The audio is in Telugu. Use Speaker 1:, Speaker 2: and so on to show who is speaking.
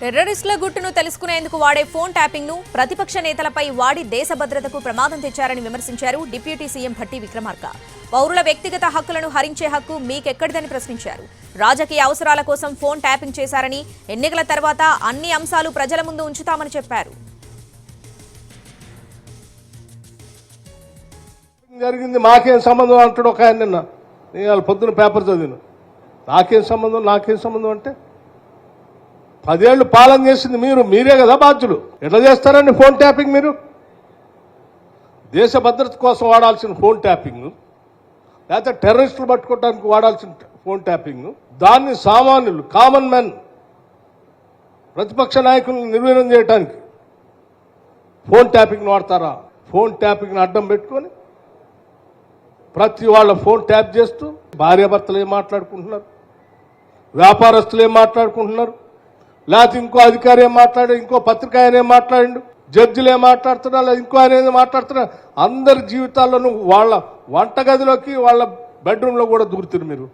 Speaker 1: టెర్రరిస్టుల గుట్టును తెలుసుకునేందుకు వాడే ఫోన్ ట్యాపింగ్ను ప్రతిపక్ష నేతలపై వాడి దేశ భద్రతకు ప్రమాదం తెచ్చారని విమర్శించారు డిప్యూటీ సీఎం భట్టి విక్రమార్క. పౌరుల వ్యక్తిగత హక్కులను హరించే హక్కు మీకెక్కడిదని ప్రశ్నించారు. రాజకీయ అవసరాల కోసం ఫోన్ ట్యాపింగ్ చేశారని ఎన్నికల తర్వాత అన్ని అంశాలు ప్రజల ముందు ఉంచుతామని చెప్పారు.
Speaker 2: జరిగింది మాకేం సంబంధం అంటాడు ఒక ఆయన నిన్న. నేను పొద్దున పేపర్ చదివాను. నాకేం సంబంధం నాకేం సంబంధం అంటే పదేళ్ళు పాలన చేసింది మీరు మీరే కదా బాధ్యులు. ఎట్లా చేస్తారండి ఫోన్ ట్యాపింగ్ మీరు? దేశ భద్రత కోసం వాడాల్సిన ఫోన్ ట్యాపింగ్ లేకపోతే టెర్రరిస్టులు పట్టుకోవడానికి వాడాల్సిన ఫోన్ ట్యాపింగ్ దాన్ని సామాన్యులు కామన్ మెన్ ప్రతిపక్ష నాయకులను నిర్వీర్యం చేయడానికి ఫోన్ ట్యాపింగ్ను వాడతారా? ఫోన్ ట్యాపింగ్ను అడ్డం పెట్టుకొని ప్రతి వాళ్ళ ఫోన్ ట్యాప్ చేస్తూ భార్యాభర్తలు ఏం మాట్లాడుకుంటున్నారు? వ్యాపారస్తులు ఏం మాట్లాడుకుంటున్నారు? లేకపోతే ఇంకో అధికారి ఏం మాట్లాడు ఇంకో పత్రిక ఆయన ఏం మాట్లాడిండు? జడ్జిలు ఏం మాట్లాడుతున్నా లేదా ఇంకో ఆయన ఏం మాట్లాడుతున్నారు? అందరి జీవితాల్లోనూ వాళ్ళ వంటగదిలోకి వాళ్ళ బెడ్రూమ్లో కూడా దూరుతారు మీరు.